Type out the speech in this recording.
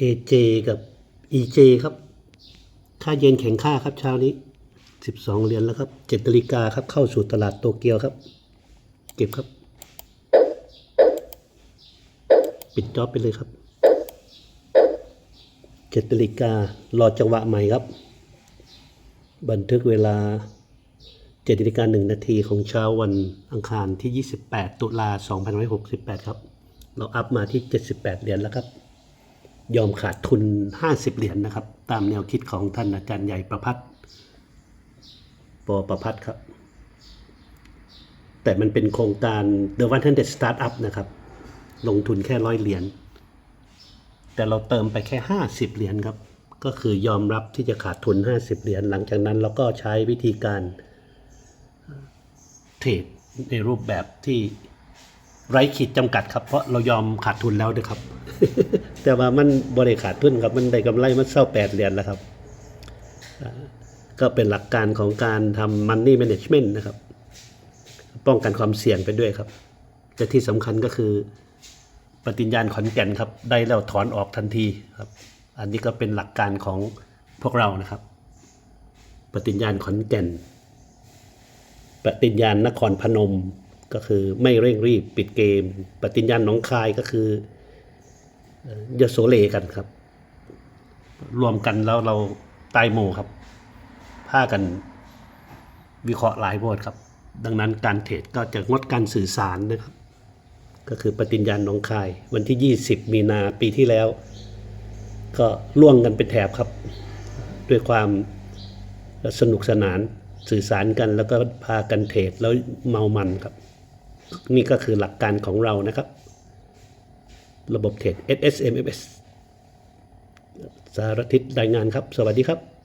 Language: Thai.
AJ กับ EJ ครับ ค่าเย็นแข็งค่าครับเช้านี้ 12 เหรียญแล้วครับ7นาฬิกาครับเข้าสู่ตลาดโตเกียวครับ เก็บครับ ปิดจ็อบไปเลยครับ7นาฬิการอจังหวะใหม่ครับ บันทึกเวลา7นาฬิกา1นาทีของเช้าวันอังคารที่ 28 ตุลา2568 ครับ เราอัพมาที่ 78 เหรียญแล้วครับ ยอมขาดทุน 50 เหรียญนะครับ ตามแนวคิดของท่านอาจารย์ใหญ่ประพัฒน์ปอประพัฒน์ครับ แต่มันเป็นโครงการ The 100 Startup นะครับ ลงทุนแค่ร้อยเหรียญ แต่เราเติมไปแค่ 50 เหรียญครับ ก็คือยอมรับที่จะขาดทุน 50 เหรียญ หลังจากนั้นเราก็ใช้วิธีการเทรดในรูปแบบที่ไร้ขีดจำกัดครับ เพราะเรายอมขาดทุนแล้วนะครับ แต่ว่ามันบริขาดทุนครับ มันได้กำไรมันเศร้าแปดเหรียญแล้วครับ ก็เป็นหลักการของการทำ money management นะครับ ป้องกันความเสี่ยงไปด้วยครับ แต่ที่สำคัญก็คือปฏิญญาณขอนแก่นครับ ได้แล้วถอนออกทันทีครับ อันนี้ก็เป็นหลักการของพวกเรานะครับ ปฏิญญาณขอนแก่น ปฏิญญาณนครพนมก็คือไม่เร่งรีบปิดเกม ปฏิญญาณหนองคายก็คือ ยโสเลกันครับ รวมกันแล้วเราตายหมู่ครับพากันวิเคราะห์หลายโพดครับ ดังนั้นการเทรดก็จะงดการสื่อสารนะครับ ก็คือปฏิญญาณหนองคาย วันที่ 20 มีนาปีที่แล้ว ก็ล่วงกันเป็นแถบครับ ด้วยความสนุกสนานสื่อสารกันแล้วก็พากันเทรดแล้วเมามันครับ นี่ก็คือหลักการของเรานะครับ ระบบเทรด SSMFS สารทิศรายงานครับ สวัสดีครับ